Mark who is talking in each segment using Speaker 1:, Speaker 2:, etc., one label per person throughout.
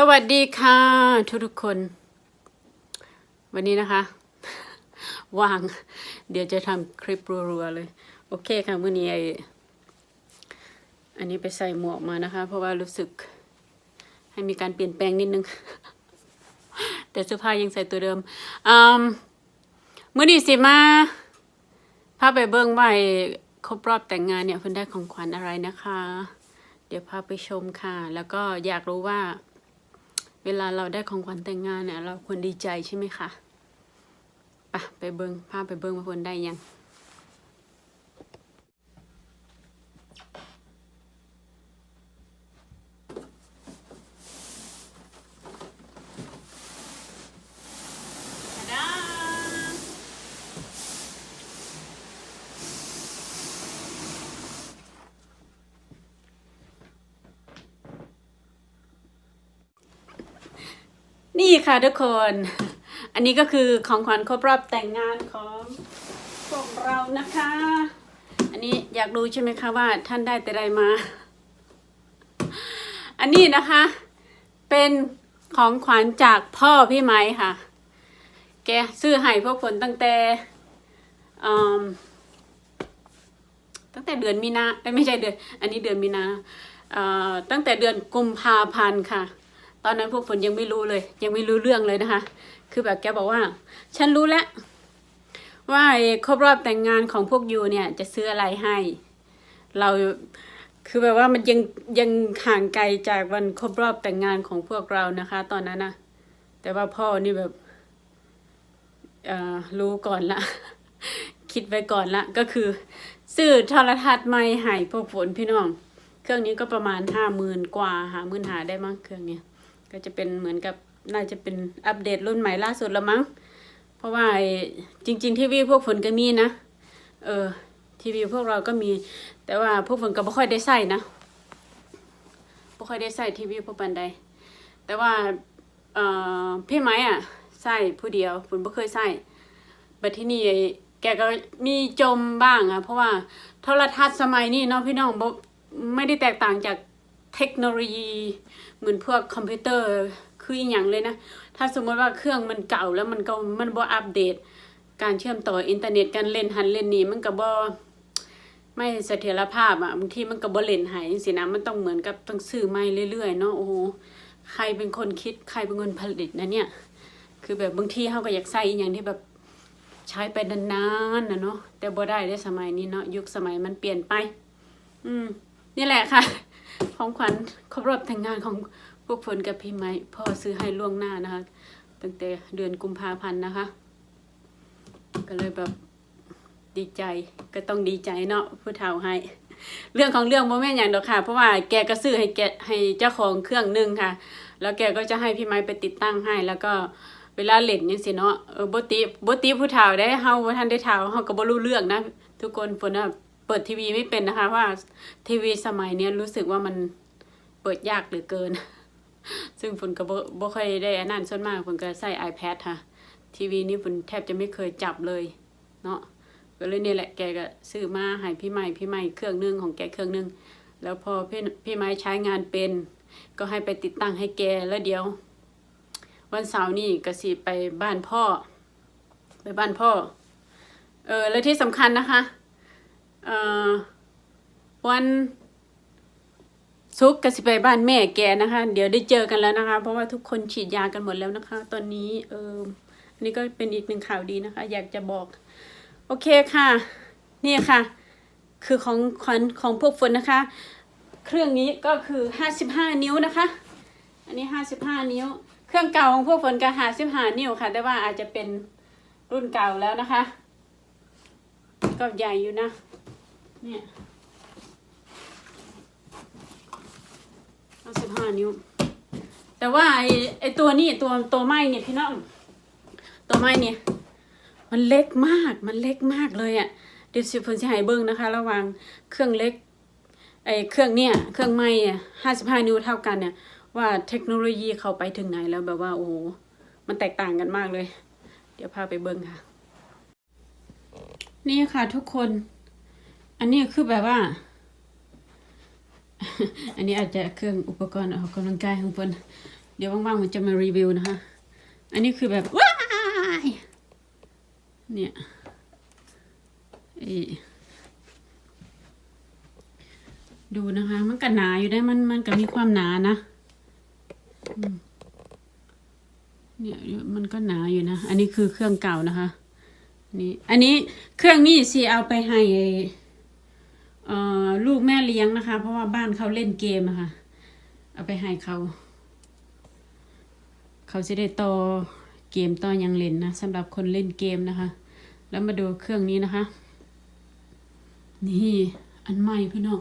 Speaker 1: สวัสดีค่ะ ทุกทุกคน วันนี้นะคะ ว่าง เดี๋ยวจะทำคลิปรัวๆเลย โอเคค่ะมื่อนี้ไออันนี้ไปใส่หมวกมานะคะ เพราะว่ารู้สึกให้มีการเปลี่ยนแปลงนิดนึง แต่เสื้อผ้ายังใส่ตัวเดิมอืมมื่อนี้สิมาพาไปเบิ้งว่าไอ้ครบรอบแต่งงานเนี่ยเพิ่นได้ของขวัญอะไรนะคะ เดี๋ยวพาไปชมค่ะ แล้วก็อยากรู้ว่า เวลาเราได้ของขวัญแต่งงานเนี่ย เราควรดีใจใช่ไหมคะ ไปะไปเบิงภาพไปเบิงมาควรได้ยัง ค่ะทุกคน อันนี้ก็คือของขวัญครบรอบแต่งงานของพวกเรานะคะ อันนี้อยากรู้ใช่ไหมคะว่าท่านได้แต่ใดมา อันนี้นะคะ เป็นของขวัญจากพ่อพี่ไม้ค่ะ แกซื้อให้พวกฝนตั้งแต่ตั้งแต่เดือนมีนาไม่ใช่เดือน อันนี้เดือนมีนาตั้งแต่เดือนกุมภาพันธ์ค่ะ อนนั้นพวกฝนยังไม่รู้เลย ยังไม่รู้เรื่องเลยนะคะ คือแบบแกบอกว่า ฉันรู้แล้วว่าครบรอบแต่งงานของพวกยูเนี่ย จะซื้ออะไรให้ เราคือแบบว่ามันยังยังห่างไกลจากวันครบรอบแต่งงานของพวกเรานะคะ ตอนนั้นนะแต่ว่าพ่อนี่แบบรู้ก่อนละ คิดไว้ก่อนละ ก็คือซื้อโทรทัศน์ใหม่ให้พวกฝนพี่น้อง เครื่องนี้ก็ประมาณห้าหมื่นกว่าหาหมื่นหาได้มั้งเครื่องเนี้ย ก็จะเป็นเหมือนกับน่าจะเป็นอัปเดตรุ่นใหม่ล่าสุดล้วมั้ง เพราะว่าจริง ๆ ทีวีพวกฝนก็มีนะ เออ ทีวีพวกเราก็มี แต่ว่าพวกฝนก็ไม่ค่อยได้ใส่นะไม่ค่อยได้ใส่ทีวีพวกปันใด แต่ว่าเออพี่ไม้อะใส่ผู้เดียวฝนไม่เคยใส่บัดที่นี่แกก็มีจมบ้างอะเพราะว่าโทรทัศน์สมัยนี้เนาะพี่น้องไม่ได้แตกต่างจากเทคโนโลยี เหมือนพวกคอมพิวเตอร์คืออีหยังเลยนะ ถ้าสมมติว่าเครื่องมันเก่าแล้วมันก็มันบ่อัปเดต การเชื่อมต่ออินเทอร์เน็ตการเล่นหันเล่นนี่มันก็บ่ไม่เสถียรภาพอะบางทีมันก็บ่เล่นหายจังซี่นะมันต้องเหมือนกับต้องซื้อใหม่เรื่อยๆเนาะโอ้โหใครเป็นคนคิดใครเป็นคนผลิตนะเนี่ย คือแบบบางทีเฮาก็อยากใส่อีหยังที่แบบใช้ไปนานๆนะเนาะแต่บ่ได้ในสมัยนี้เนาะยุคสมัยมันเปลี่ยนไป อืม นี่แหละค่ะ ของขวัญครบรอบแต่งงานของพวกฝนกับพี่ไม้พ่อซื้อให้ล่วงหน้านะคะ ตั้งแต่เดือนกุมภาพันธ์นะคะ ก็เลยแบบดีใจก็ต้องดีใจเนาะผู้เฒ่าให้ เรื่องของเรื่องโมแม่นอย่างดอกค่ะ เพราะว่าแกก็ซื้อให้แกให้เจ้าของเครื่องหนึ่งค่ะ แล้วแกก็จะให้พี่ไม้ไปติดตั้งให้ แล้วก็เวลาเล่นยังสิเนาะเออบติบติผู้เฒ่าได้เฮาบ่ทันได้เฒ่าเฮาก็บ่รู้เรื่องนะ ทุกคนฝนน่ะ เปิดทีวีไม่เป็นนะคะว่าทีวีสมัยเนี้ยรู้สึกว่ามันเปิดยากเหลือเกิน ซึ่งฝนก็บ่บ่ค่อยได้อันนั้นส่วนมากฝนก็ใช้ iPad ค่ะทีวีนี่ฝนแทบจะไม่เคยจับเลย เนาะก็เลยเนี่ยแหละแกก็ซื้อมาให้พี่ใหม่พี่ใหม่เครื่องหนึงของแกเครื่องหนึงแล้วพอพี่พี่ไม้ใช้งานเป็น ก็ให้ไปติดตั้งให้แกแล้วเดี๋ยว วันเสาร์นี่ก็สิไปบ้านพ่อ ไปบ้านพ่อ เออ แล้วที่สำคัญนะคะ วันศุกก็สิไปบ้านแม่แกนะคะ เดี๋ยวได้เจอกันแล้วนะคะ เพราะว่าทุกคนฉีดยากันหมดแล้วนะคะ ตอนนี้เอออันนี้ก็เป็นอีกหนึ่งข่าวดีนะคะ อยากจะบอก โอเคค่ะ นี่ค่ะ คือของขวัญของพวกฝนนะคะ เครื่องนี้ก็คือห้าสิบห้านิ้วนะคะ อันนี้ห้าสิบห้านิ้ว เครื่องเก่าของพวกฝนก็ห้าสิบห้านิ้วค่ะ แต่ว่าอาจจะเป็นรุ่นเก่าแล้วนะคะ ก็ใหญ่อยู่นะ เนี่ยห้าสิบห้านิ้ว แต่ว่าไอไอตัวนี้ตัวตัวไม้เนี่ยพี่น้อง ตัวไม้เนี่ย มันเล็กมากมันเล็กมากเลยอะ่ะเดี๋ยวสิฝนจะให้เบิ้งนะคะ ระหว่างเครื่องเล็กไอเครื่องเนี่ยเครื่องไม้ห้าสิบห้านิ้วเท่ากันเนี่ย ว่าเทคโนโลยีเขาไปถึงไหนแล้วแบบว่าโอ้โหมันแตกต่างกันมากเลย เดี๋ยวพาไปเบิ้งค่ะ นี่ค่ะทุกคน อันนี้คือแบบว่า อันนี้อาจจะเครื่องอุปกรณ์ออกกำลังกายของเพิ่นเดี๋ยวว่างๆมันจะมารีวิวนะคะ อันนี้คือแบบว้ายเนี่ยไอดูนะคะ มันก็หนาอยู่ได้มันมันก็มีความหนานะเนี่ยมันก็หนาอยู่นะ อันนี้คือเครื่องเก่านะคะ นี่ อันนี้เครื่องนี้สิเอาไปให้ ลูกแม่เลี้ยงนะคะ เพราะว่าบ้านเขาเล่นเกมอะค่ะ เอาไปให้เขา เขาจะได้ต่อเกมต่อยังเล่นนะสำหรับคนเล่นเกมนะคะ แล้วมาดูเครื่องนี้นะคะ นี่อันใหม่พี่น้อง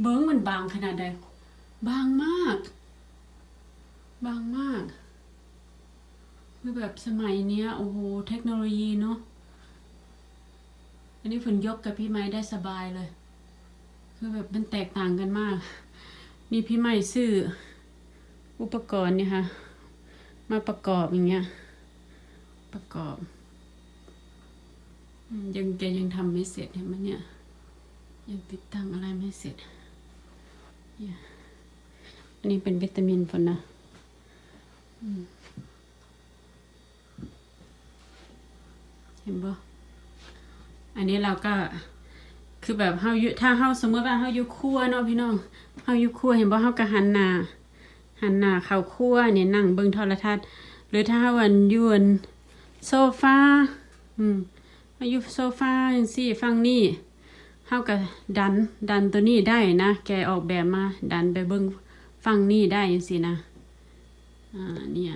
Speaker 1: เบิ้งมันบางขนาดใดบางมาก บางมากคือแบบสมัยเนี้ยโอ้โหเทคโนโลยีเนาะอันนี้ฝนยกกับพี่ไม้ได้สบายเลย คือแบบมันแตกต่างกันมาก นี่พี่ไม้ซื้ออุปกรณ์เนี่ยค่ะ มาประกอบอย่างเงี้ย ประกอบ ยังแกยังทำไม่เสร็จเห็นไหมเนี่ย ยังติดตั้งอะไรไม่เสร็จเนี่ยอันนี้เป็นวิตามินฝนนะเห็นปะอันนี้เราก็ คือแบบเฮาอยู่ถ้าเฮาสมมติว่าเฮาอยู่ครัวเนาะพี่น้องเฮาอยู่ครัวเห็นบ่เฮาก็หันหน้าหันหน้าเข้าครัวเนี่ยนั่งเบิ่งโทรทัศน์ หรือถ้าวันอยวนโซฟาอืมมาอยู่โซฟาจังซี่ฟังนี่เฮาก็ดันดันตัวนี้ได้นะแกออกแบบมาดันไปเบิ่งฟังนี่ได้จังซี่นะอ่าเนี่ย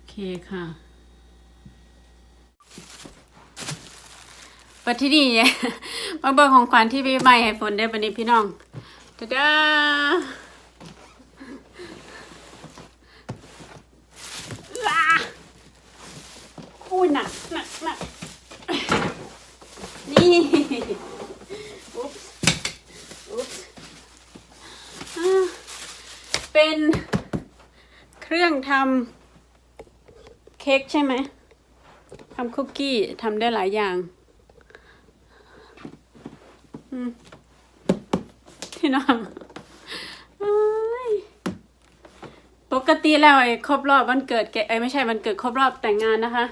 Speaker 1: โอ เคค่ะปัจที่นี่มาเบิกของขวัญที่พี่ใหม่ให้ฝนได้บันนี้พี่น้องตะดาว้าอุ้ยหนักหนักหนักนี่อุ๊บอุ๊บอ่าเป็นเครื่องทำ เค้กใช่ไหมทำคุกกี้ทำได้หลายอย่างพี่น้องปกติแล้วไอ้ครบรอบวันเกิดแกไอ้ไม่ใช่วันเกิดครบรอบแต่งงานนะคะ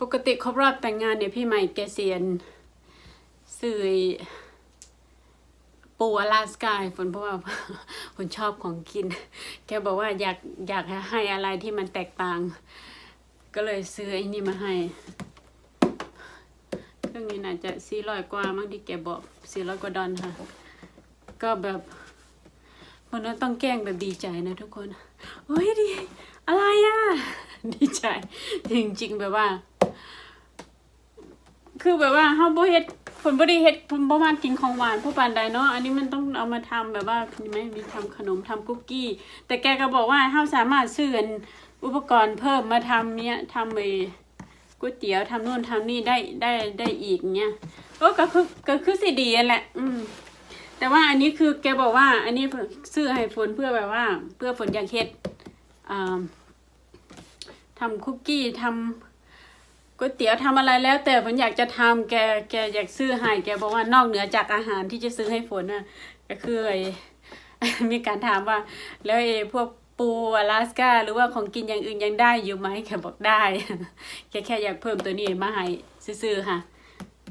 Speaker 1: ปกติครบรอบแต่งงานเนี่ยพี่ใหม่แกเซียนสื่อ ปูอลาสกายฝนเพราะว่าฝนชอบของกิน แกบอกว่าอยากอยากให้อะไรที่มันแตกต่าง ก็เลยซื้อไอ้นี่มาให้เครื่องนี้น่าจะสี่ร้อยกว่ามั้งที่แกบอกสี่ร้อยกว่าดอลค่ะ ก็แบบวันนั้นต้องแกล้งแบบดีใจนะทุกคนเฮ้ยดี อะไรอะ ดีใจ จริงๆแบบว่า คือแบบว่าเฮาบ่เฮ็ด ผลบ่ได้เฮ็ดผลบ่มาณกินของหวานผู้ปานใดเนาะอันนี้มันต้องเอามาทำแบบว่ามีไหมมีทำขนมทำคุกกี้ แต่แกก็บอกว่าเฮาสามารถซื้ออุปกรณ์เพิ่มมาทำเนี้ยทำไอ้ก๋วยเตี๋ยวทำนู่นทำนี่ได้ได้ได้อีกเงี้ยก็ก็คือก็คือสิดีแหละ อืม แต่ว่าอันนี้คือแกบอกว่า อันนี้ซื้อให้ฝนเพื่อแบบว่า เพื่อฝนอยากเฮ็ดอ่าทำคุกกี้ทำ ก๋วยเตี๋ยวทำอะไรแล้ว แต่ฝนอยากจะทำแกแกอยากซื้อให้แกบอกว่านอกเหนือจากอาหารที่จะซื้อให้ฝนน่ะก็คือไอ้มีการถามว่า แล้วไอ้พวกปูอลาสกาหรือว่าของกินอย่างอื่นยังได้อยู่ไหมแกบอกได้แค่แค่อยากเพิ่มตัวนี้มาให้ซื่อๆค่ะ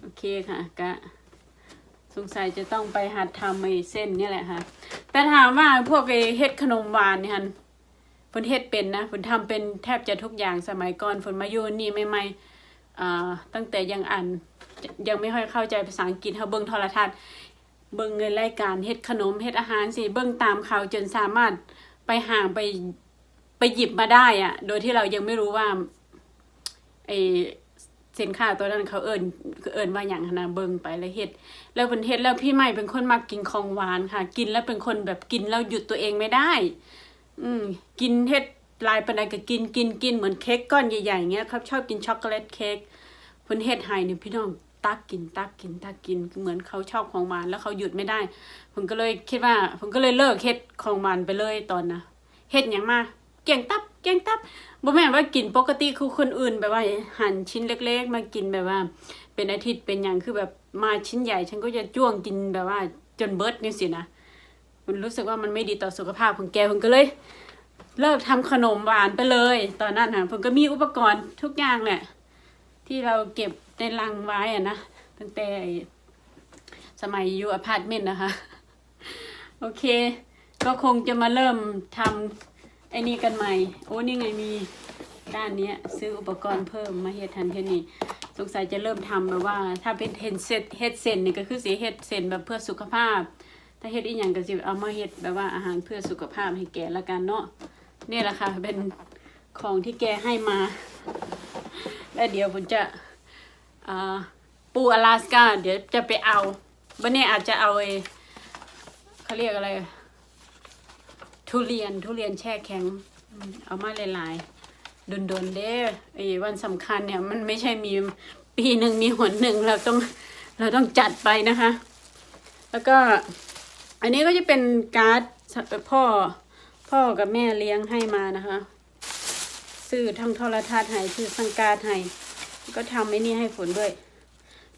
Speaker 1: โอเคค่ะก็สงสัยจะต้องไปหัดทำไอ้เส้นนี่แหละค่ะ แต่ถามว่าพวกไอ้เฮ็ดขนมหวานเนี่ยค่ะฝนเฮ็ดเป็นนะฝนทำเป็นแทบจะทุกอย่างสมัยก่อนฝนมาอยู่นี่ใหม่ๆอ่ ตั้งแต่ยังอ่านยังไม่ค่อยเข้าใจภาษาอังกฤษเฮาเบิ่งโทรทัศน์เบิ่งเงินรายการเฮ็ดขนมเฮ็ดอาหารสิเบิ่งตามเขาจนสามารถไปห่างไปไปหยิบมาได้อะโดยที่เรายังไม่รู้ว่าไอสินค้าตัวนั้นเขาเอิญเอิญว่าอย่างนะเบิ่งไปแล้วเฮ็ดแล้วเป็นเฮ็ดแล้วพี่ใหม่เป็นคนมักกินของหวานค่ะ กินแล้วเป็นคนแบบกินแล้วหยุดตัวเองไม่ได้ อืมกินเฮ็ด ลายปานใดก็กินกินกินเหมือนเค้กก้อนใหญ่ๆอย่างเงี้ยครับชอบกินช็อกโกแลตเค้กเพิ่นเฮ็ดให้นี่ยพี่น้องตักกินตักกินตักกินเหมือนเขาชอบของหวานแล้วเขาหยุดไม่ได้ผมก็เลยคิดว่าผมก็เลยเลิกเฮ็ดของหวานไปเลยตอนนะเฮ็ดหยังมาเก่งตับเแกงตับบ่แม่นว่ากินปกติคือคนอื่นแบบว่าหั่นชิ้นเล็ก ๆ มากินแบบว่า เป็นอาทิตย์เป็นอย่างคือแบบมาชิ้นใหญ่ ฉันก็จะจ้วงกินแบบว่าจนเบิร์ดนี่สินะมันรู้สึกว่ามันไม่ดีต่อสุขภาพของแกผมก็เลย เลิกทำขนมหวานไปเลย ตอนนั้นค่ะผมก็มีอุปกรณ์ทุกอย่างแหละที่เราเก็บในลังไว้อะนะตั้งแต่สมัยอยู่อพาร์ตเมนต์นะคะ โอเค ก็คงจะมาเริ่มทำไอ้นี่กันใหม่ โอ้นี่ไงมีด้านนี้ซื้ออุปกรณ์เพิ่มมาเฮ็ดทันเทนี่สงสัยจะเริ่มทำแบบว่า ถ้าเป็นเฮ็ดเซตเฮ็ดเซนนี่ก็คือสิเฮ็ดเซนแบบเพื่อสุขภาพ ถ้าเฮ็ดอีหยังก็สิเอามาเฮ็ดแบบว่าอาหารเพื่อสุขภาพให้แก่ละกันเนาะ นี่แหละค่ะ เป็นของที่แกให้มา แล้วเดี๋ยวผมจะปูอลาสกาเดี๋ยวจะไปเอาวันนี้อาจจะเอาไอเขาเรียกอะไร ทุเรียนทุเรียนแช่แข็ง เอามาหลายๆดุนๆเด้ไอ้วันสำคัญเนี่ย มันไม่ใช่มีปีหนึ่งมีหนหนึ่งเราต้องเราต้องจัดไปนะคะ แล้วก็ อันนี้ก็จะเป็นการ์ดพ่อ พ่อกับแม่เลี้ยงให้มานะคะ ซื้อทั้งโทรทัศน์ให้ซื้อสังการ์ดให้ก็ทำไอ้นี่ให้ฝนด้วย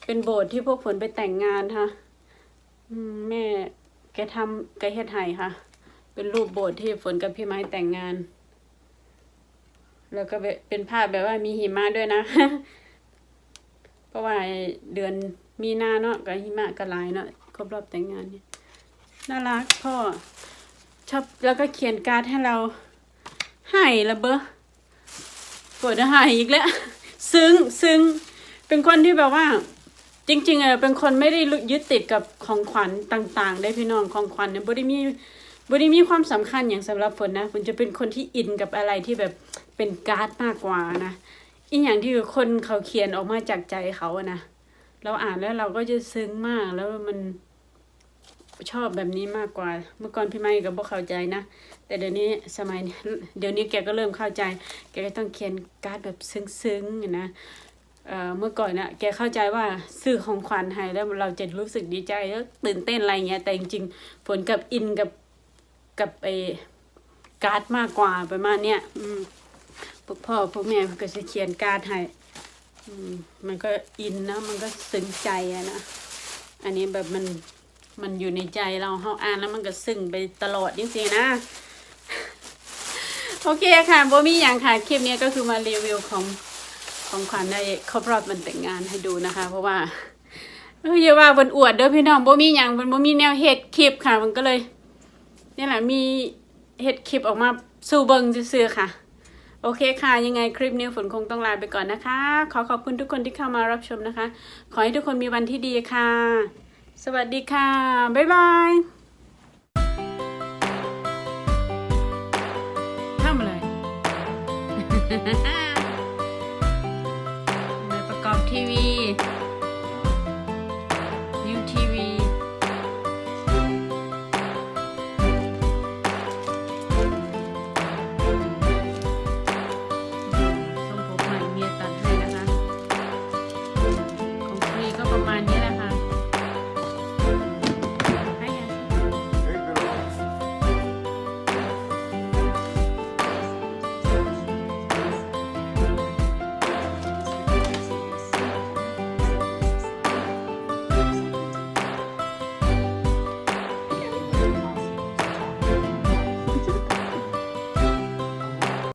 Speaker 1: เป็นโบสถ์ที่พวกฝนไปแต่งงานค่ะแม่แกทำแกเฮ็ดให้ค่ะ เป็นรูปโบสถ์ที่ฝนกับพี่ไม้แต่งงาน แล้วก็เป็นภาพแบบว่ามีหิมะด้วยนะ เพราะว่าเดือนมีนาเนาะกับหิมะก็หลายเนาะครบรอบแต่งงานเนี่ยน่ารักพ่อ ชอบแล้วก็เขียนการ์ดให้เราให้ละเบอปวดให้อีกแล้ว ซึ้งซึ้งเป็นคนที่แบบว่า จริงๆเออเป็นคนไม่ได้ยึดติดกับของขวัญต่าง ๆ ได้พี่น้องของขวัญเนี่ยบ่ได้มีบ่ได้มีความสำคัญอย่างสำหรับฝนนะฝนจะเป็นคนที่อินกับอะไรที่แบบเป็นการ์ดมากกว่านะอีกอย่างที่คนเขาเขียนออกมาจากใจเขาอะนะเราอ่านแล้วเราก็จะซึ้งมากแล้วมัน ชอบแบบนี้มากกว่า เมื่อก่อนพี่ไม่ก็บ่เข้าใจนะ แต่เดี๋ยวนี้สมัยเดี๋ยวนี้แกก็เริ่มเข้าใจ แกก็ต้องเขียนการ์ดแบบซึ้งๆนะเมื่อก่อนน่ะแกเข้าใจว่าซื้อของขวัญให้แล้วเราจะรู้สึกดีใจแล้วตื่นเต้นอะไรเงี้ยแต่จริงๆผลกับอินกับกับไอการ์ดมากกว่าประมาณเนี้ยอืพวกพ่อพวกแม่ก็จะเขียนการ์ดให้อืมมันก็อินนะมันก็ซึ้งใจอะนะอันนี้แบบมัน มันอยู่ในใจเราเฮาอ่านแล้วมันก็ซึ้งไปตลอดจริงๆนะ โอเคค่ะโบมีอย่างค่ะคลิปนี้ก็คือมารีวิวของของขวัญในครบรอบมันแต่งงานให้ดูนะคะ เพราะว่าเอออย่าว่าบนอวดเด้อพี่น้องบ่มีหยังบนบ่มีแนวเฮ็ดคลิปค่ะ มันก็เลยนี่แหละมีเฮ็ดคลิปออกมาสู่เบิงซื่อๆค่ะ โอเคค่ะ ยังไงคลิปนี้ฝนคงต้องลาไปก่อนนะคะ ขอขอบคุณทุกคนที่เข้ามารับชมนะคะ ขอให้ทุกคนมีวันที่ดีค่ะ สวัสดีค่ะ บ๊ายบายทำอะไรมาประกอบทีวี